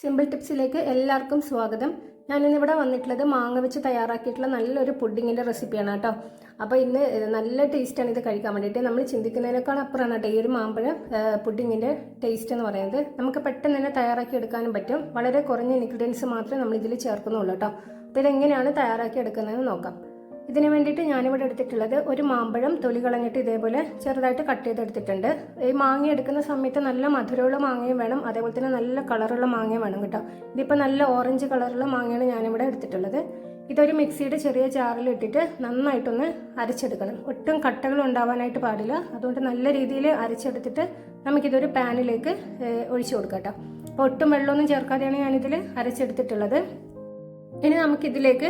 Simple ടിപ്സിലേക്ക് എല്ലാവർക്കും സ്വാഗതം. ഞാനിന്നിവിടെ വന്നിട്ടുള്ളത് മാങ്ങ വെച്ച് തയ്യാറാക്കിയിട്ടുള്ള നല്ലൊരു പുഡിങ്ങിന്റെ റെസിപ്പിയാണ് കേട്ടോ. അപ്പോൾ ഇന്ന് നല്ല ടേസ്റ്റാണ് ഇത് കഴിക്കാൻ വേണ്ടിയിട്ട്. നമ്മൾ ചിന്തിക്കുന്നതിനേക്കാൾ അപ്പുറമാണ് കേട്ടോ ഈ ഒരു മാമ്പഴം പുഡിങ്ങിന്റെ ടേസ്റ്റ് എന്ന് പറയുന്നത്. നമുക്ക് പെട്ടെന്ന് തന്നെ തയ്യാറാക്കി എടുക്കാനും പറ്റും. വളരെ കുറഞ്ഞ ഇൻഗ്രീഡിയൻസ് മാത്രമേ നമ്മൾ ഇതിൽ ചേർക്കുന്നുള്ളൂ കേട്ടോ. അപ്പോൾ ഇതെങ്ങനെയാണ് തയ്യാറാക്കി എടുക്കുന്നതെന്ന് നോക്കാം. ഇതിന് വേണ്ടിയിട്ട് ഞാനിവിടെ എടുത്തിട്ടുള്ളത് ഒരു മാമ്പഴം തൊലി കളഞ്ഞിട്ട് ഇതേപോലെ ചെറുതായിട്ട് കട്ട് ചെയ്തെടുത്തിട്ടുണ്ട്. ഈ മാങ്ങ എടുക്കുന്ന സമയത്ത് നല്ല മധുരമുള്ള മാങ്ങയും വേണം. അതേപോലെ തന്നെ നല്ല കളറുള്ള മാങ്ങയും വേണം കേട്ടോ. ഇതിപ്പോൾ നല്ല ഓറഞ്ച് കളറുള്ള മാങ്ങയാണ് ഞാനിവിടെ എടുത്തിട്ടുള്ളത്. ഇതൊരു മിക്സിയുടെ ചെറിയ ജാറിൽ ഇട്ടിട്ട് നന്നായിട്ടൊന്ന് അരച്ചെടുക്കണം. ഒട്ടും കട്ടകൾ ഉണ്ടാവാനായിട്ട് പാടില്ല. അതുകൊണ്ട് നല്ല രീതിയിൽ അരച്ചെടുത്തിട്ട് നമുക്കിതൊരു പാനിലേക്ക് ഒഴിച്ചു കൊടുക്കാം കേട്ടോ. അപ്പോൾ ഒട്ടും വെള്ളമൊന്നും ചേർക്കാതെയാണ് ഞാനിതിൽ അരച്ചെടുത്തിട്ടുള്ളത്. ഇനി നമുക്ക് ഇതിലേക്ക്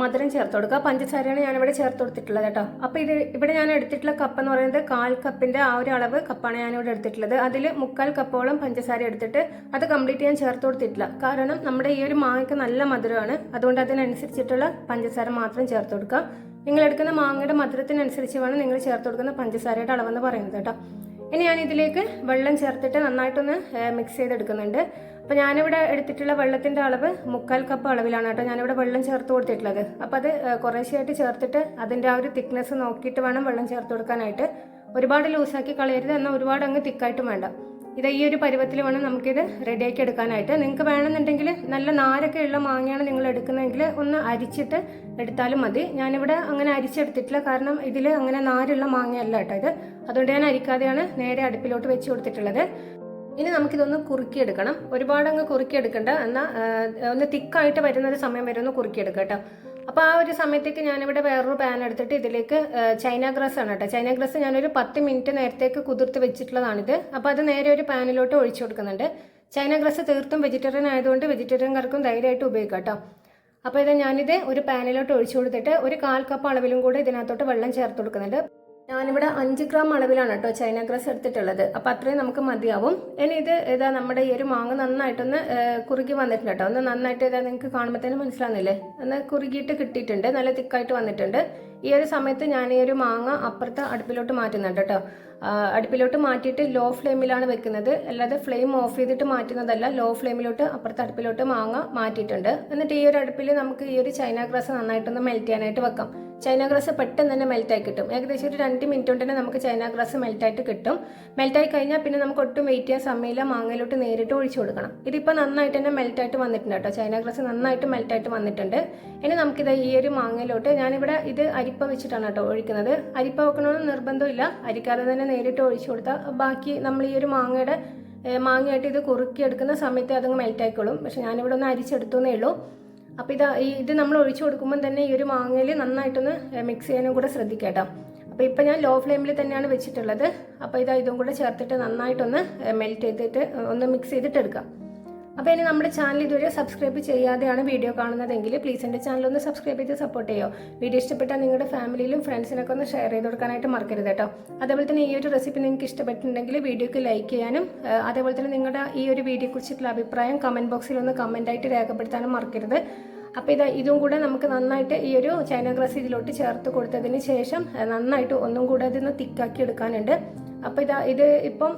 മധുരം ചേർത്ത് കൊടുക്കാം. പഞ്ചസാരയാണ് ഞാൻ ഇവിടെ ചേർത്ത് കൊടുത്തിട്ടുള്ളത് കേട്ടോ. അപ്പോൾ ഇത് ഇവിടെ ഞാൻ എടുത്തിട്ടുള്ള കപ്പ് എന്ന് പറയുന്നത് കാൽ കപ്പിന്റെ ആ ഒരു അളവ് കപ്പാണ് ഞാൻ ഞാനിവിടെ എടുത്തിട്ടുള്ളത്. അതിൽ മുക്കാൽ കപ്പോളം പഞ്ചസാര എടുത്തിട്ട് അത് കംപ്ലീറ്റ് ഞാൻ ചേർത്ത് കൊടുത്തിട്ടില്ല. കാരണം നമ്മുടെ ഈ ഒരു മാങ്ങയ്ക്ക് നല്ല മധുരമാണ്. അതുകൊണ്ട് അതിനനുസരിച്ചിട്ടുള്ള പഞ്ചസാര മാത്രം ചേർത്ത് കൊടുക്കുക നിങ്ങൾ എടുക്കുന്ന മാങ്ങയുടെ മധുരത്തിനനുസരിച്ച് വേണം നിങ്ങൾ ചേർത്ത് കൊടുക്കുന്ന പഞ്ചസാരയുടെ അളവെന്ന് പറയുന്നത് കേട്ടോ. ഇനി ഞാൻ ഇതിലേക്ക് വെള്ളം ചേർത്തിട്ട് നന്നായിട്ടൊന്ന് മിക്സ് ചെയ്തെടുക്കുന്നുണ്ട്. അപ്പോൾ ഞാനിവിടെ എടുത്തിട്ടുള്ള വെള്ളത്തിന്റെ അളവ് മുക്കാൽ കപ്പ് അളവിലാണ് കേട്ടോ. ഞാനിവിടെ വെള്ളം ചേർത്ത് കൊടുത്തിട്ടുള്ളത്. അപ്പോൾ അത് കുറേശ്ശെയായിട്ട് ചേർത്തിട്ട് അതിന്റെ ആ ഒരു തിക്നെസ് നോക്കിയിട്ട് വേണം വെള്ളം ചേർത്ത് കൊടുക്കാനായിട്ട്. ഒരുപാട് ലൂസാക്കി കളയരുത് എന്നാൽ ഒരുപാട് അങ്ങ് തിക്കായിട്ടും വേണ്ട. ഇത് ഈ ഒരു പരുവത്തിൽ വേണം നമുക്കിത് റെഡിയാക്കി എടുക്കാനായിട്ട്. നിങ്ങൾക്ക് വേണമെന്നുണ്ടെങ്കിൽ നല്ല നാരൊക്കെ ഉള്ള മാങ്ങയാണ് നിങ്ങൾ എടുക്കുന്നതെങ്കിൽ ഒന്ന് അരിച്ചിട്ട് എടുത്താലും മതി. ഞാനിവിടെ അങ്ങനെ അരിച്ചെടുത്തിട്ടില്ല. കാരണം ഇതിൽ അങ്ങനെ നാരുള്ള മാങ്ങയല്ല കേട്ടോ ഇത്. അതുകൊണ്ട് ഞാൻ അരിക്കാതെയാണ് നേരെ അടുപ്പിലോട്ട് വെച്ച് കൊടുത്തിട്ടുള്ളത്. ഇനി നമുക്കിതൊന്ന് കുറുക്കിയെടുക്കണം. ഒരുപാട് അങ്ങ് കുറുക്കിയെടുക്കണ്ട എന്നാൽ ഒന്ന് തിക്കായിട്ട് വരുന്ന ഒരു സമയം വരെ ഒന്ന് കുറുക്കിയെടുക്കുക കേട്ടോ. അപ്പോൾ ആ ഒരു സമയത്തേക്ക് ഞാനിവിടെ വേറൊരു പാൻ എടുത്തിട്ട് ഇതിലേക്ക് ചൈന ഗ്രസ് ആണ് കേട്ടോ. ചൈന ഗ്രസ് ഞാനൊരു പത്ത് മിനിറ്റ് നേരത്തേക്ക് കുതിർത്ത് വെച്ചിട്ടുള്ളതാണിത്. അപ്പോൾ അത് നേരെ ഒരു പാനിലോട്ട് ഒഴിച്ചു കൊടുക്കുന്നുണ്ട്. ചൈന ഗ്രസ് തീർത്തും വെജിറ്റേറിയൻ ആയതുകൊണ്ട് വെജിറ്റേറിയൻകാർക്കും ധൈര്യമായിട്ട് ഉപയോഗിക്കാം കേട്ടോ. അപ്പോൾ ഇത് ഞാനിത് ഒരു പാനിലോട്ട് ഒഴിച്ചു കൊടുത്തിട്ട് ഒരു കാൽ കപ്പ് അളവിലും കൂടെ ഇതിനകത്തോട്ട് വെള്ളം ചേർത്ത് കൊടുക്കുന്നുണ്ട്. ഞാനിവിടെ അഞ്ച് ഗ്രാം അളവിലാണ് കേട്ടോ ചൈന ഗ്രാസ് എടുത്തിട്ടുള്ളത്. അപ്പോൾ അത്രയും നമുക്ക് മതിയാവും. ഇനി ഇത് ഏതാ നമ്മുടെ ഈ ഒരു മാങ്ങ നന്നായിട്ടൊന്ന് കുറുകി വന്നിട്ടുണ്ട് കേട്ടോ. ഒന്ന് നന്നായിട്ട് ഇതാ നിങ്ങൾക്ക് കാണുമ്പോൾ തന്നെ മനസ്സിലാകുന്നില്ലേ ഒന്ന് കുറുകിയിട്ട് കിട്ടിയിട്ടുണ്ട്. നല്ല തിക്കായിട്ട് വന്നിട്ടുണ്ട്. ഈ ഒരു സമയത്ത് ഞാൻ ഈ ഒരു മാങ്ങ അപ്പുറത്ത് അടുപ്പിലോട്ട് മാറ്റുന്നുണ്ട് കേട്ടോ. അടുപ്പിലോട്ട് മാറ്റിയിട്ട് ലോ ഫ്ലെയിമിലാണ് വെക്കുന്നത്. അല്ലാതെ ഫ്ലെയിം ഓഫ് ചെയ്തിട്ട് മാറ്റുന്നതല്ല. ലോ ഫ്ലെയിമിലോട്ട് അപ്പുറത്ത് അടുപ്പിലോട്ട് മാങ്ങ മാറ്റിയിട്ടുണ്ട്. എന്നിട്ട് ഈ ഒരു അടുപ്പിൽ നമുക്ക് ഈ ഒരു ചൈന ഗ്രാസ് നന്നായിട്ടൊന്ന് മെൽറ്റ് ചെയ്യാനായിട്ട് വെക്കാം. ചൈന ഗ്രാസ് പെട്ടെന്ന് തന്നെ മെൽറ്റായി കിട്ടും. ഏകദേശം ഒരു രണ്ട് മിനിറ്റ് കൊണ്ട് തന്നെ നമുക്ക് ചൈന ഗ്രാസ് മെൽറ്റായിട്ട് കിട്ടും. മെൽറ്റായി കഴിഞ്ഞാൽ പിന്നെ നമുക്ക് ഒട്ടും വെയിറ്റ് ചെയ്യാൻ സമയമില്ല. മാങ്ങയിലോട്ട് നേരിട്ട് ഒഴിച്ചു കൊടുക്കണം. ഇതിപ്പോൾ നന്നായിട്ട് തന്നെ മെൽറ്റായിട്ട് വന്നിട്ടുണ്ട് കേട്ടോ. ചൈന ഗ്രാസ് നന്നായിട്ട് മെൽറ്റായിട്ട് വന്നിട്ടുണ്ട്. ഇനി നമുക്കിത് ഈ ഒരു മാങ്ങയിലോട്ട് ഞാനിവിടെ ഇത് അരിപ്പ വെച്ചിട്ടാണ് കേട്ടോ ഒഴിക്കുന്നത്. അരിപ്പ വെക്കണമെന്ന് നിർബന്ധമില്ല. അരിക്കാതെ തന്നെ നേരിട്ട് ഒഴിച്ചു കൊടുത്താൽ ബാക്കി നമ്മൾ ഈ ഒരു മാങ്ങയുടെ മാങ്ങയായിട്ട് ഇത് കുറുക്കിയെടുക്കുന്ന സമയത്ത് അതങ്ങ് മെൽറ്റായിക്കോളും പക്ഷെ ഞാനിവിടെ ഒന്ന് അരിച്ചെടുത്തു എന്നേ ഉള്ളൂ. അപ്പോൾ ഇത് ഈ ഇത് നമ്മൾ ഒഴിച്ചു കൊടുക്കുമ്പോൾ തന്നെ ഈ ഒരു മാങ്ങയിൽ നന്നായിട്ടൊന്ന് മിക്സ് ചെയ്യാനും കൂടെ ശ്രദ്ധിക്കാം കേട്ടോ. അപ്പോൾ ഇപ്പം ഞാൻ ലോ ഫ്ലെയിമിൽ തന്നെയാണ് വെച്ചിട്ടുള്ളത്. അപ്പോൾ ഇതാ ഇതും കൂടെ ചേർത്തിട്ട് നന്നായിട്ടൊന്ന് മെൽറ്റ് ചെയ്തിട്ട് ഒന്ന് മിക്സ് ചെയ്തിട്ട് എടുക്കാം അപ്പോൾ ഇനി നമ്മുടെ ചാനൽ ഇതുവരെ സബ്സ്ക്രൈബ് ചെയ്യാതെയാണ് വീഡിയോ കാണുന്നതെങ്കിൽ പ്ലീസ് എന്റെ ചാനൽ ഒന്ന് സബ്സ്ക്രൈബ് ചെയ്ത് സപ്പോർട്ട് ചെയ്യോ. വീഡിയോ ഇഷ്ടപ്പെട്ടാൽ നിങ്ങളുടെ ഫാമിലിയിലും ഫ്രണ്ട്സിനൊക്കെ ഒന്ന് ഷെയർ ചെയ്ത് കൊടുക്കാനായിട്ട് മറക്കരുത് കേട്ടോ. അതേപോലെ തന്നെ ഈ ഒരു റെസിപ്പി നിങ്ങൾക്ക് ഇഷ്ടപ്പെട്ടിട്ടുണ്ടെങ്കിൽ വീഡിയോക്ക് ലൈക്ക് ചെയ്യാനും അതേപോലെ തന്നെ നിങ്ങളുടെ ഈ ഒരു വീഡിയോയെക്കുറിച്ചിട്ടുള്ള അഭിപ്രായം കമന്റ് ബോക്സിൽ ഒന്ന് കമന്റായിട്ട് രേഖപ്പെടുത്താനും മറക്കരുത്. അപ്പോൾ ഇതാ ഇതും കൂടെ നമുക്ക് നന്നായിട്ട് ഈ ഒരു ചൈന ഗ്രാസ് ഇതിലോട്ട് ചേർത്ത് കൊടുത്തതിന് ശേഷം നന്നായിട്ട് ഒന്നും കൂടെ അതിന്ന് തിക്കാക്കി എടുക്കാനുണ്ട്. അപ്പോൾ ഇതാ ഇത് ഇപ്പം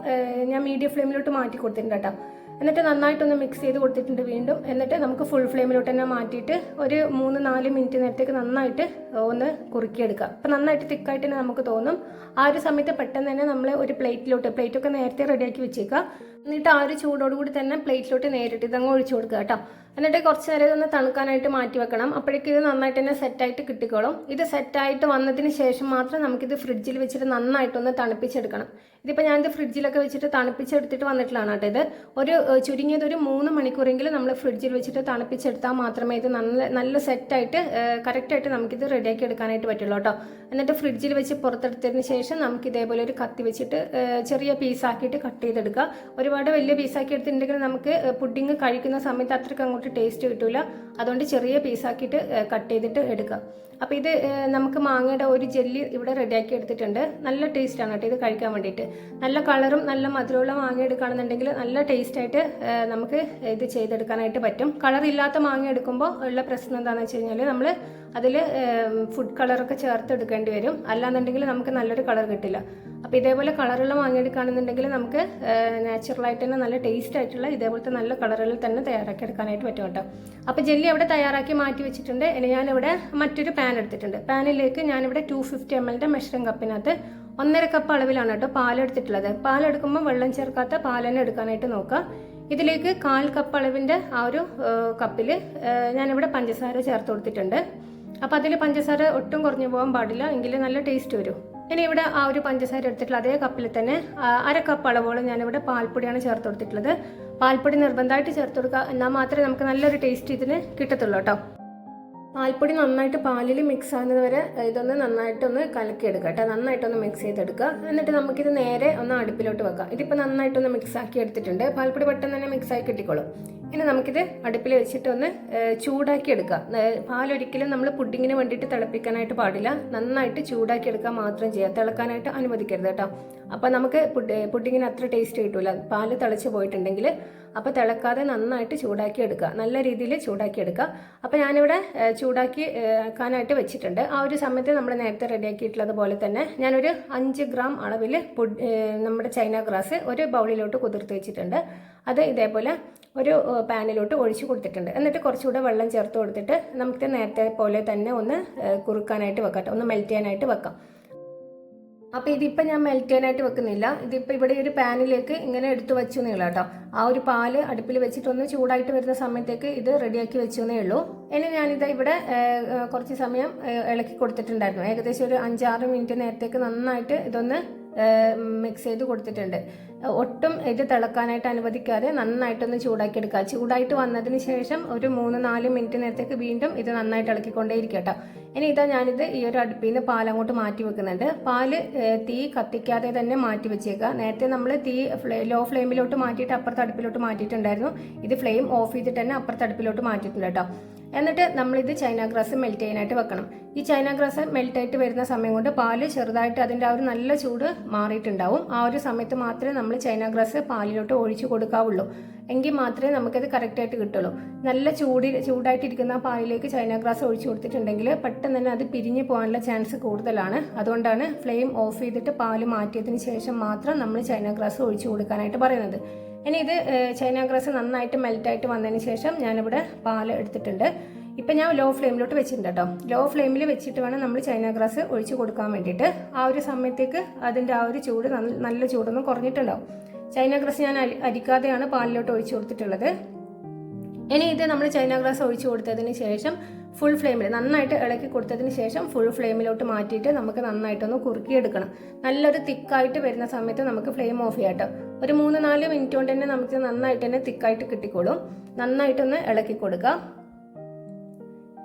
ഞാൻ മീഡിയം ഫ്ലെയിമിലോട്ട് മാറ്റി കൊടുത്തിട്ടുണ്ട് കേട്ടോ. എന്നിട്ട് നന്നായിട്ടൊന്ന് മിക്സ് ചെയ്ത് കൊടുത്തിട്ടുണ്ട് വീണ്ടും. എന്നിട്ട് നമുക്ക് ഫുൾ ഫ്ലെയിമിലോട്ട് തന്നെ മാറ്റിയിട്ട് ഒരു മൂന്ന് നാല് മിനിറ്റ് നേരത്തേക്ക് നന്നായിട്ട് ഒന്ന് കുറുക്കിയെടുക്കാം. അപ്പം നന്നായിട്ട് തിക്കായിട്ട് തന്നെ നമുക്ക് തോന്നും. ആ ഒരു സമയത്ത് പെട്ടെന്ന് തന്നെ നമ്മൾ ഒരു പ്ലേറ്റിലോട്ട് പ്ലേറ്റൊക്കെ നേരത്തെ റെഡിയാക്കി വെച്ചേക്കുക. എന്നിട്ട് ആ ഒരു ചൂടോടുകൂടി തന്നെ പ്ലേറ്റിലോട്ട് നേരിട്ട് ഇതങ്ങ് ഒഴിച്ചു കൊടുക്കുക കേട്ടോ. എന്നിട്ട് കുറച്ച് നേരം ഇതൊന്ന് തണുക്കാനായിട്ട് മാറ്റി വെക്കണം. അപ്പോഴേക്കും ഇത് നന്നായിട്ട് തന്നെ സെറ്റായിട്ട് കിട്ടിക്കോളും. ഇത് സെറ്റായിട്ട് വന്നതിന് ശേഷം മാത്രം നമുക്കിത് ഫ്രിഡ്ജിൽ വെച്ചിട്ട് നന്നായിട്ടൊന്ന് തണുപ്പിച്ചെടുക്കണം. ഇതിപ്പോൾ ഞാനിത് ഫ്രിഡ്ജിലൊക്കെ വെച്ചിട്ട് തണുപ്പിച്ചെടുത്തിട്ട് വന്നിട്ടുള്ളതാണ് കേട്ടോ ഇത്. ഒരു ചുരുങ്ങിയത് ഒരു മൂന്ന് മണിക്കൂറെങ്കിലും നമ്മൾ ഫ്രിഡ്ജിൽ വെച്ചിട്ട് തണുപ്പിച്ചെടുത്താൽ മാത്രമേ ഇത് നല്ല നല്ല സെറ്റായിട്ട് കറക്റ്റായിട്ട് നമുക്കിത് റെഡിയാക്കി എടുക്കാനായിട്ട് പറ്റുള്ളൂ കേട്ടോ. എന്നിട്ട് ഫ്രിഡ്ജിൽ വെച്ച് പുറത്തെടുത്തതിന് ശേഷം നമുക്ക് ഇതേപോലെ ഒരു കത്തി വെച്ചിട്ട് ചെറിയ പീസാക്കിയിട്ട് കട്ട് ചെയ്തെടുക്കുക. ഒരുപാട് വലിയ പീസാക്കി എടുത്തിട്ടുണ്ടെങ്കിൽ നമുക്ക് പുഡിങ് കഴിക്കുന്ന സമയത്ത് അത്രയ്ക്ക് അങ്ങോട്ട് ടേസ്റ്റ് കിട്ടില്ല അതുകൊണ്ട് ചെറിയ പീസാക്കിയിട്ട് കട്ട് ചെയ്തിട്ട് എടുക്കുക. അപ്പോൾ ഇത് നമുക്ക് മാങ്ങയുടെ ഒരു ജെല്ലി ഇവിടെ റെഡിയാക്കി എടുത്തിട്ടുണ്ട്. നല്ല ടേസ്റ്റാണ് കേട്ടോ ഇത് കഴിക്കാൻ വേണ്ടിയിട്ട്. നല്ല കളറും നല്ല മധുരമുള്ള മാങ്ങ എടുക്കുകയാണെന്നുണ്ടെങ്കിൽ നല്ല ടേസ്റ്റായിട്ട് നമുക്ക് ഇത് ചെയ്തെടുക്കാനായിട്ട് പറ്റും. കളർ ഇല്ലാത്ത മാങ്ങ എടുക്കുമ്പോൾ ഉള്ള പ്രശ്നം എന്താണെന്ന് വെച്ച് കഴിഞ്ഞാൽ നമ്മൾ അതിൽ ഫുഡ് കളറൊക്കെ ചേർത്ത് എടുക്കേണ്ടി വരും. അല്ലാന്നുണ്ടെങ്കിൽ നമുക്ക് നല്ലൊരു കളർ കിട്ടില്ല. അപ്പോൾ ഇതേപോലെ കളറുള്ള മാങ്ങ എടുക്കുകയാണെന്നുണ്ടെങ്കിൽ നമുക്ക് നാച്ചുറലായിട്ട് തന്നെ നല്ല ടേസ്റ്റ് ആയിട്ടുള്ള ഇതേപോലത്തെ നല്ല കളറുകളിൽ തന്നെ തയ്യാറാക്കി എടുക്കാനായിട്ട് പറ്റും കേട്ടോ. അപ്പോൾ ജെല്ലി അവിടെ തയ്യാറാക്കി മാറ്റി വെച്ചിട്ടുണ്ട്. ഇനി ഞാനിവിടെ മറ്റൊരു പാൻ എടുത്തിട്ടുണ്ട്. പാനിലേക്ക് ഞാനിവിടെ ടു ഫിഫ്റ്റി എം എല്ലിന്റെ മെഷറിംഗ് കപ്പിനകത്ത് ഒന്നര കപ്പ് അളവിലാണ് കേട്ടോ പാലെടുത്തിട്ടുള്ളത്. പാലെടുക്കുമ്പോൾ വെള്ളം ചേർക്കാത്ത പാൽ തന്നെ എടുക്കാനായിട്ട് നോക്കുക ഇതിലേക്ക് കാൽ കപ്പ് അളവിന്റെ ആ ഒരു കപ്പിൽ ഞാനിവിടെ പഞ്ചസാര ചേർത്ത് കൊടുത്തിട്ടുണ്ട്. അപ്പോൾ അതിൽ പഞ്ചസാര ഒട്ടും കുറഞ്ഞു പോകാൻ പാടില്ല. എങ്കിൽ നല്ല ടേസ്റ്റ് വരും. ഇനി ഇവിടെ ആ ഒരു പഞ്ചസാര എടുത്തിട്ടുള്ള അതേ കപ്പിൽ തന്നെ അര കപ്പ് അളവോളം ഞാനിവിടെ പാൽപ്പൊടിയാണ് ചേർത്ത് കൊടുത്തിട്ടുള്ളത്. പാൽപ്പൊടി നിർബന്ധമായിട്ട് ചേർത്ത് കൊടുക്കുക. എന്നാൽ മാത്രമേ നമുക്ക് നല്ലൊരു ടേസ്റ്റ് ഇതിന് കിട്ടത്തുള്ളൂ കേട്ടോ. പാൽപ്പൊടി നന്നായിട്ട് പാലിൽ മിക്സ് ആകുന്നത് വരെ ഇതൊന്ന് നന്നായിട്ടൊന്ന് കലക്കിയെടുക്കുക കേട്ടോ. നന്നായിട്ടൊന്ന് മിക്സ് ചെയ്തെടുക്കുക. എന്നിട്ട് നമുക്കിത് നേരെ ഒന്ന് അടുപ്പിലോട്ട് വെക്കാം. ഇതിപ്പോൾ നന്നായിട്ടൊന്ന് മിക്സ് ആക്കി എടുത്തിട്ടുണ്ട്. പാൽപ്പൊടി പെട്ടെന്ന് തന്നെ മിക്സ് ആയി കിട്ടിക്കോളും. ഇനി നമുക്കിത് അടുപ്പിൽ വെച്ചിട്ട് ഒന്ന് ചൂടാക്കി എടുക്കാം. പാലൊരിക്കലും നമ്മൾ പുഡിങ്ങിന് വേണ്ടിയിട്ട് തിളപ്പിക്കാനായിട്ട് പാടില്ല. നന്നായിട്ട് ചൂടാക്കി എടുക്കാൻ മാത്രം ചെയ്യുക തിളക്കാനായിട്ട് അനുവദിക്കരുത് കേട്ടോ. അപ്പോൾ നമുക്ക് പുഡിങ്ങിന് അത്ര ടേസ്റ്റ് കിട്ടില്ല പാൽ തിളച്ച് പോയിട്ടുണ്ടെങ്കിൽ അപ്പോൾ തിളക്കാതെ നന്നായിട്ട് ചൂടാക്കി എടുക്കുക നല്ല രീതിയിൽ ചൂടാക്കി എടുക്കുക അപ്പോൾ ഞാനിവിടെ ചൂടാക്കി ആക്കാനായിട്ട് വെച്ചിട്ടുണ്ട്. ആ ഒരു സമയത്ത് നമ്മൾ നേരത്തെ റെഡിയാക്കിയിട്ടുള്ളത് പോലെ തന്നെ ഞാനൊരു അഞ്ച് ഗ്രാം അളവിൽ നമ്മുടെ ചൈന ഗ്രാസ് ഒരു ബൗളിലോട്ട് കുതിർത്ത് വെച്ചിട്ടുണ്ട്. അത് ഇതേപോലെ ഒരു പാനിലോട്ട് ഒഴിച്ചു കൊടുത്തിട്ടുണ്ട്. എന്നിട്ട് കുറച്ചുകൂടെ വെള്ളം ചേർത്ത് കൊടുത്തിട്ട് നമുക്ക് നേരത്തെ പോലെ തന്നെ ഒന്ന് കുറുക്കാനായിട്ട് വെക്കാം ഒന്ന് മെൽറ്റ് ചെയ്യാനായിട്ട് വെക്കാം. അപ്പോൾ ഇതിപ്പോൾ ഞാൻ മെൽറ്റ് ചെയ്യാനായിട്ട് വെക്കുന്നില്ല. ഇതിപ്പോൾ ഇവിടെ ഒരു പാനിലേക്ക് ഇങ്ങനെ എടുത്തു വെച്ചു എന്നേ ഉള്ളൂ കേട്ടോ. ആ ഒരു പാൽ അടുപ്പിൽ വെച്ചിട്ടൊന്ന് ചൂടായിട്ട് വരുന്ന സമയത്തേക്ക് ഇത് റെഡിയാക്കി വെച്ചു എന്നേ ഉള്ളൂ. ഇനി ഞാനിത് ഇവിടെ കുറച്ച് സമയം ഇളക്കി കൊടുത്തിട്ടുണ്ടായിരുന്നു. ഏകദേശം ഒരു അഞ്ചാറ് മിനിറ്റ് നേരത്തേക്ക് നന്നായിട്ട് ഇതൊന്ന് മിക്സ് ചെയ്ത് കൊടുത്തിട്ടുണ്ട്. ഒട്ടും ഇത് തിളക്കാനായിട്ട് അനുവദിക്കാതെ നന്നായിട്ടൊന്ന് ചൂടാക്കി എടുക്കുക ചൂടായിട്ട് വന്നതിന് ശേഷം ഒരു മൂന്ന് നാല് മിനിറ്റ് നേരത്തേക്ക് വീണ്ടും ഇത് നന്നായിട്ട് ഇളക്കിക്കൊണ്ടേയിരിക്കും കേട്ടോ ഇനി ഇതാ ഞാനിത് ഈ ഒരു അടുപ്പിൽ നിന്ന് പാലങ്ങോട്ട് മാറ്റി വെക്കുന്നുണ്ട്. പാൽ തീ കത്തിക്കാതെ തന്നെ മാറ്റി വെച്ചേക്കുക. നേരത്തെ നമ്മൾ തീ ലോ ഫ്ലെയിമിലോട്ട് മാറ്റിയിട്ട് അപ്പുറത്തെ അടുപ്പിലോട്ട് മാറ്റിയിട്ടുണ്ടായിരുന്നു. ഇത് ഫ്ലെയിം ഓഫ് ചെയ്തിട്ട് തന്നെ അപ്പുറത്തെ അടുപ്പിലോട്ട് മാറ്റിയിട്ടുണ്ട് കേട്ടോ. എന്നിട്ട് നമ്മളിത് ചൈന ഗ്രാസ് മെൽറ്റ് ചെയ്യാനായിട്ട് വെക്കണം. ഈ ചൈന ഗ്രാസ് മെൽറ്റ് ആയിട്ട് വരുന്ന സമയം കൊണ്ട് പാൽ ചെറുതായിട്ട് അതിന്റെ ആ ഒരു നല്ല ചൂട് മാറിയിട്ടുണ്ടാവും. ആ ഒരു സമയത്ത് മാത്രമേ നമ്മൾ ചൈന ഗ്രാസ് പാലിലോട്ട് ഒഴിച്ചു കൊടുക്കാവുള്ളൂ. എങ്കിൽ മാത്രമേ നമുക്കത് കറക്റ്റായിട്ട് കിട്ടുള്ളൂ. നല്ല ചൂടി ചൂടായിട്ടിരിക്കുന്ന പാലിലേക്ക് ചൈന ഗ്രാസ് ഒഴിച്ചു കൊടുത്തിട്ടുണ്ടെങ്കിൽ പെട്ടെന്ന് തന്നെ അത് പിരിഞ്ഞു പോകാനുള്ള ചാൻസ് കൂടുതലാണ്. അതുകൊണ്ടാണ് ഫ്ലെയിം ഓഫ് ചെയ്തിട്ട് പാൽ മാറ്റിയതിന് ശേഷം മാത്രം നമ്മൾ ചൈന ഗ്രാസ് ഒഴിച്ചു കൊടുക്കാനായിട്ട് പറയുന്നത്. ഇനി ഇത് ചൈന ഗ്രാസ് നന്നായിട്ട് മെൽറ്റായിട്ട് വന്നതിന് ശേഷം ഞാനിവിടെ പാൽ എടുത്തിട്ടുണ്ട്. ഇപ്പം ഞാൻ ലോ ഫ്ലെയിമിലോട്ട് വെച്ചിട്ടുണ്ട് കേട്ടോ. ലോ ഫ്ലെയിമിൽ വെച്ചിട്ട് വേണം നമ്മൾ ചൈന ഗ്രാസ് ഒഴിച്ചു കൊടുക്കാൻ വേണ്ടിയിട്ട്. ആ ഒരു സമയത്തേക്ക് അതിന്റെ ആ ഒരു ചൂട് നല്ല- ചൂടൊന്നും കുറഞ്ഞിട്ടുണ്ടാവും. ചൈന ഗ്രാസ് ഞാൻ അരിക്കാതെയാണ് പാലിലോട്ട് ഒഴിച്ചു കൊടുത്തിട്ടുള്ളത്. ഇനി ഇത് നമ്മൾ ചൈന ഗ്രാസ് ഒഴിച്ചു കൊടുത്തതിന് ശേഷം ഫുൾ ഫ്ലെയിമിൽ നന്നായിട്ട് ഇളക്കി കൊടുത്തതിന് ശേഷം ഫുൾ ഫ്ലെയിമിലോട്ട് മാറ്റിയിട്ട് നമുക്ക് നന്നായിട്ടൊന്ന് കുറുക്കിയെടുക്കണം. നല്ലൊരു തിക്കായിട്ട് വരുന്ന സമയത്ത് നമുക്ക് ഫ്ലെയിം ഓഫ് ചെയ്യാം ഒരു മൂന്ന് നാല് മിനിറ്റ് കൊണ്ട് തന്നെ നമുക്ക് നന്നായിട്ട് തന്നെ തിക്കായിട്ട് കിട്ടിക്കോളും. നന്നായിട്ടൊന്ന് ഇളക്കി കൊടുക്കുക.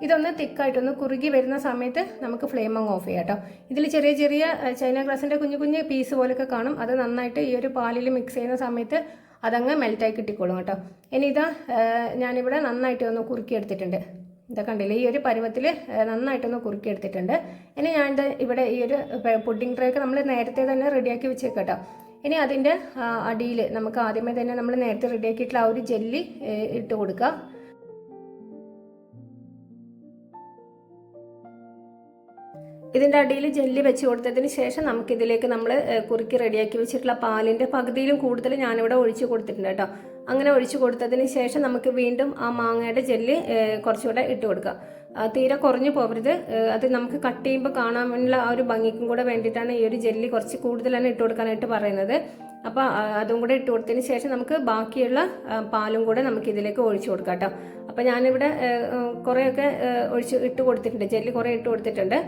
ഇതൊന്ന് തിക്കായിട്ടൊന്ന് കുറുകി വരുന്ന സമയത്ത് നമുക്ക് ഫ്ലെയിം അങ്ങ് ഓഫ് ചെയ്യാം കേട്ടോ ഇതിൽ ചെറിയ ചെറിയ ചൈന ഗ്ലാസിന്റെ കുഞ്ഞു കുഞ്ഞു പീസ് പോലൊക്കെ കാണും. അത് നന്നായിട്ട് ഈ ഒരു പാലിൽ മിക്സ് ചെയ്യുന്ന സമയത്ത് അതങ്ങ് മെൽറ്റായി കിട്ടിക്കോളും കേട്ടോ ഇനി ഇതാ ഞാനിവിടെ നന്നായിട്ട് ഒന്ന് കുറുക്കി എടുത്തിട്ടുണ്ട്. ഇതാ കണ്ടില്ലേ ഈ ഒരു പരുവത്തിൽ നന്നായിട്ടൊന്ന് കുറുക്കി എടുത്തിട്ടുണ്ട്. ഇനി ഞാൻ ഇവിടെ ഈ ഒരു പുഡിംഗ് ട്രേ ഒക്കെ നമ്മൾ നേരത്തെ തന്നെ റെഡിയാക്കി വെച്ചേക്കാം കേട്ടോ ഇനി അതിന്റെ അടിയിൽ നമുക്ക് ആദ്യമേ തന്നെ നമ്മൾ നേരത്തെ റെഡിയാക്കിയിട്ടുള്ള ആ ഒരു ജെല്ലി ഇട്ട് കൊടുക്കുക ഇതിന്റെ അടിയിൽ ജെല്ലി വെച്ച് കൊടുത്തതിന് ശേഷം നമുക്കിതിലേക്ക് നമ്മൾ കുറുക്കി റെഡിയാക്കി വെച്ചിട്ടുള്ള പാലിന്റെ പകുതിയിലും കൂടുതൽ ഞാനിവിടെ ഒഴിച്ച് കൊടുത്തിട്ടുണ്ട് കേട്ടോ. അങ്ങനെ ഒഴിച്ചു കൊടുത്തതിന് ശേഷം നമുക്ക് വീണ്ടും ആ മാങ്ങയുടെ ജെല്ലി കുറച്ചുകൂടെ ഇട്ട് കൊടുക്കാം. ആ, തീരെ കുറഞ്ഞു പോകരുത് അത് നമുക്ക് കട്ട് ചെയ്യുമ്പോൾ കാണാനുള്ള ആ ഒരു ഭംഗിക്കും കൂടെ വേണ്ടിയിട്ടാണ് ഈ ഒരു ജെല്ലി കുറച്ച് കൂടുതലാണ് ഇട്ട് കൊടുക്കാനായിട്ട് പറയുന്നത്. അപ്പോൾ അതും കൂടെ ഇട്ട് കൊടുത്തതിന് ശേഷം നമുക്ക് ബാക്കിയുള്ള പാലും കൂടെ നമുക്ക് ഇതിലേക്ക് ഒഴിച്ചു കൊടുക്കാം കേട്ടോ അപ്പോൾ ഞാനിവിടെ കുറേയൊക്കെ ഒഴിച്ച് ഇട്ട് കൊടുത്തിട്ടുണ്ട്. ജെല്ലി കുറേ ഇട്ട് കൊടുത്തിട്ടുണ്ട്.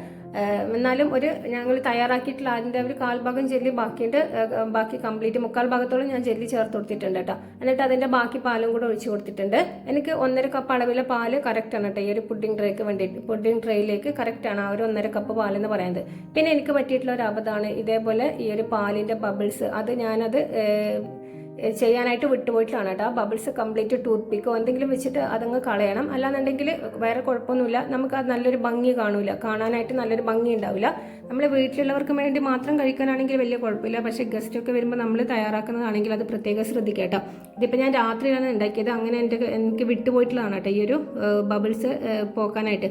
എന്നാലും ഒരു ഞങ്ങൾ തയ്യാറാക്കിയിട്ടുള്ള അതിന്റെ ഒരു കാൽഭാഗം ജെല്ലി ബാക്കിയുണ്ട്. ബാക്കി കംപ്ലീറ്റ് മുക്കാൽ ഭാഗത്തോളം ഞാൻ ജെല്ലി ചേർത്ത് കൊടുത്തിട്ടുണ്ട് കേട്ടോ. എന്നിട്ട് അതിന്റെ ബാക്കി പാലും കൂടെ ഒഴിച്ച് കൊടുത്തിട്ടുണ്ട്. എനിക്ക് ഒന്നര കപ്പ് അളവിലെ പാൽ കറക്റ്റാണ് കേട്ടോ. ഈ ഒരു പുഡിംഗ് ട്രേക്ക് വേണ്ടിയിട്ട്. പുഡിംഗ് ട്രേയിലേക്ക് കറക്റ്റാണ് ആ ഒരു ഒന്നര കപ്പ് പാലെന്ന് പറയുന്നത്. പിന്നെ എനിക്ക് പറ്റിയിട്ടുള്ള ഒരു അബദ്ധമാണ് ഇതേപോലെ ഈ ഒരു പാലിന്റെ ബബിൾസ് അത് ഞാനത് ചെയ്യാനായിട്ട് വിട്ടുപോയിട്ടാണ് കേട്ടോ. ബബിൾസ് കംപ്ലീറ്റ് ടൂത്ത് പിക്കോ എന്തെങ്കിലും വെച്ചിട്ട് അതങ്ങ് കളയണം. അല്ലാന്നുണ്ടെങ്കിൽ വേറെ കുഴപ്പമൊന്നുമില്ല. നമുക്ക് അത് നല്ലൊരു ഭംഗി കാണൂല. കാണാനായിട്ട് നല്ലൊരു ഭംഗി ഉണ്ടാവില്ല. നമ്മൾ വീട്ടിലുള്ളവർക്ക് വേണ്ടി മാത്രം കഴിക്കാനാണെങ്കിൽ വലിയ കുഴപ്പമില്ല. പക്ഷേ ഗസ്റ്റ് ഒക്കെ വരുമ്പോൾ നമ്മൾ തയ്യാറാക്കുന്നതാണെങ്കിൽ അത് പ്രത്യേകം ശ്രദ്ധിക്കുക കേട്ടോ. ഇതിപ്പോൾ ഞാൻ രാത്രിയിലാണ് ഉണ്ടാക്കിയത്. അങ്ങനെ എന്റെ എനിക്ക് വിട്ടുപോയിട്ടുള്ളതാണ് കേട്ടോ ഈ ഒരു ബബിൾസ് പോക്കാനായിട്ട്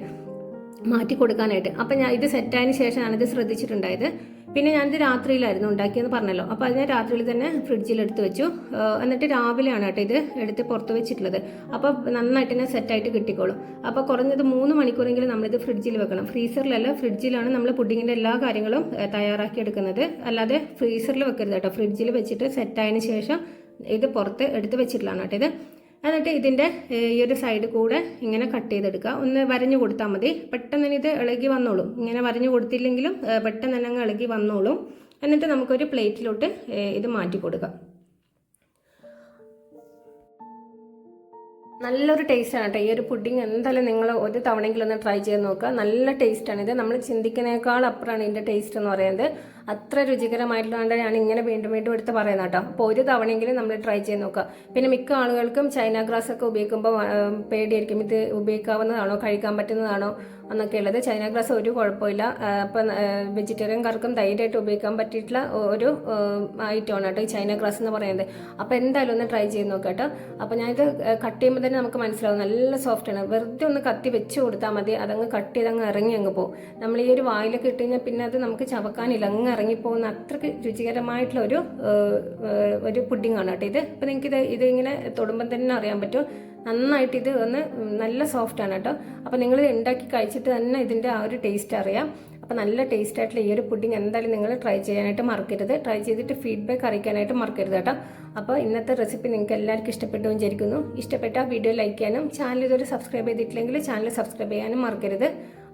മാറ്റി കൊടുക്കാനായിട്ട് അപ്പം ഞാൻ ഇത് സെറ്റായതിന് ശേഷമാണ് ഇത് ശ്രദ്ധിച്ചിട്ടുണ്ടായത്. പിന്നെ ഞാനിത് രാത്രിയിലായിരുന്നു ഉണ്ടാക്കിയെന്ന് പറഞ്ഞല്ലോ. അപ്പോൾ അത് ഞാൻ രാത്രിയിൽ തന്നെ ഫ്രിഡ്ജിൽ എടുത്ത് വെച്ചു എന്നിട്ട് രാവിലെയാണ് കേട്ടോ ഇത് എടുത്ത് പുറത്ത് വെച്ചിട്ടുള്ളത്. അപ്പോൾ നന്നായിട്ട് തന്നെ സെറ്റായിട്ട് കിട്ടിക്കോളും. അപ്പോൾ കുറഞ്ഞത് മൂന്ന് മണിക്കൂറെങ്കിലും നമ്മളിത് ഫ്രിഡ്ജിൽ വെക്കണം. ഫ്രീസറിലല്ല ഫ്രിഡ്ജിലാണ് നമ്മൾ പുഡിങ്ങിന്റെ എല്ലാ കാര്യങ്ങളും തയ്യാറാക്കി എടുക്കുന്നത്. അല്ലാതെ ഫ്രീസറിൽ വെക്കരുത് കേട്ടോ. ഫ്രിഡ്ജിൽ വെച്ചിട്ട് സെറ്റായതിനു ശേഷം ഇത് പുറത്ത് എടുത്ത് വെച്ചിട്ടുള്ളതാണ് കേട്ടോ ഇത്. എന്നിട്ട് ഇതിന്റെ ഈ ഒരു സൈഡ് കൂടെ ഇങ്ങനെ കട്ട് ചെയ്തെടുക്കുക. ഒന്ന് വരഞ്ഞു കൊടുത്താൽ മതി. പെട്ടെന്ന് തന്നെ ഇത് ഇളകി വന്നോളും. ഇങ്ങനെ വരഞ്ഞു കൊടുത്തില്ലെങ്കിലും പെട്ടെന്ന് തന്നെ അങ്ങ് ഇളകി വന്നോളും. എന്നിട്ട് നമുക്കൊരു പ്ലേറ്റിലോട്ട് ഇത് മാറ്റി കൊടുക്കാം. നല്ലൊരു ടേസ്റ്റാണ് കേട്ടോ. ഈ ഒരു പുഡിംഗ് എന്തായാലും നിങ്ങൾ ഒരു തവണയെങ്കിലും ഒന്ന് ട്രൈ ചെയ്ത് നോക്കുക. നല്ല ടേസ്റ്റാണ് ഇത്. നമ്മൾ ചിന്തിക്കുന്നതിനേക്കാൾ അപ്പുറമാണ് ഇതിന്റെ ടേസ്റ്റ് എന്ന് പറയുന്നത്. അത്ര രുചികരമായിട്ടുള്ളതുകൊണ്ട് ഞാൻ ഇങ്ങനെ വീണ്ടും വീണ്ടും എടുത്ത് പറയുന്നത് കേട്ടോ. അപ്പോൾ ഒരു തവണയെങ്കിലും നമ്മൾ ട്രൈ ചെയ്ത് നോക്കുക. പിന്നെ മിക്ക ആളുകൾക്കും ചൈന ഗ്രാസ് ഒക്കെ ഉപയോഗിക്കുമ്പോൾ പേടിയായിരിക്കും. ഇത് ഉപയോഗിക്കാവുന്നതാണോ? കഴിക്കാൻ പറ്റുന്നതാണോ? എന്നൊക്കെ ഉള്ളത്. ചൈന ഗ്രാസ് ഒരു കുഴപ്പമില്ല. വെജിറ്റേറിയൻ വെജിറ്റേറിയൻകാർക്കും ധൈര്യമായിട്ട് ഉപയോഗിക്കാൻ പറ്റിയിട്ടുള്ള ഒരു ഐറ്റമാണ് കേട്ടോ ഈ ചൈന ഗ്രാസ് എന്ന് പറയുന്നത്. അപ്പോൾ എന്തായാലും ഒന്ന് ട്രൈ ചെയ്ത് നോക്കാം കേട്ടോ. അപ്പോൾ ഞാനിത് കട്ട് ചെയ്യുമ്പോൾ തന്നെ നമുക്ക് മനസ്സിലാവും. നല്ല സോഫ്റ്റ് ആണ്. വെറുതെ ഒന്ന് കത്തി വെച്ച് കൊടുത്താൽ മതി. അതങ്ങ് കട്ട് ചെയ്ത് അങ്ങ് ഇറങ്ങി അങ്ങ് പോകും. നമ്മൾ ഈ ഒരു വായിലൊക്കെ ഇട്ട് കഴിഞ്ഞാൽ പിന്നെ അത് നമുക്ക് ചവക്കാനില്ല. അങ്ങ് ഇറങ്ങിപ്പോകുന്ന അത്രയ്ക്ക് രുചികരമായിട്ടുള്ള ഒരു ഒരു പുഡിംഗ് ആണ് കേട്ടോ ഇത്. അപ്പോൾ നിങ്ങൾക്ക് ഇത് ഇതിങ്ങനെ തൊടുമ്പം തന്നെ അറിയാൻ പറ്റും. നന്നായിട്ട് ഇത് ഒന്ന് നല്ല സോഫ്റ്റ് ആണ് കേട്ടോ. അപ്പോൾ നിങ്ങൾ ഇത് ഉണ്ടാക്കി കഴിച്ചിട്ട് തന്നെ ഇതിന്റെ ആ ഒരു ടേസ്റ്റ് അറിയാം. അപ്പോൾ നല്ല ടേസ്റ്റ് ആയിട്ടുള്ള ഈ ഒരു പുഡിംഗ് എന്തായാലും നിങ്ങൾ ട്രൈ ചെയ്യാനായിട്ട് മറക്കരുത്. ട്രൈ ചെയ്തിട്ട് ഫീഡ്ബാക്ക് അറിയിക്കാനായിട്ട് മറക്കരുത് കേട്ടോ. അപ്പോൾ ഇന്നത്തെ റെസിപ്പി നിങ്ങൾക്ക് എല്ലാവർക്കും ഇഷ്ടപ്പെട്ടു വിചാരിക്കുന്നു. ഇഷ്ടപ്പെട്ട വീഡിയോ ലൈക്ക് ചെയ്യാനും ചാനൽ ഇതുവരെ സബ്സ്ക്രൈബ് ചെയ്തിട്ടില്ലെങ്കിൽ ചാനൽ സബ്സ്ക്രൈബ് ചെയ്യാനും മറക്കരുത്.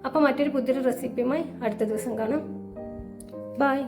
അപ്പോൾ മറ്റൊരു പുതിയൊരു റെസിപ്പിയുമായി അടുത്ത ദിവസം കാണാം. ബൈ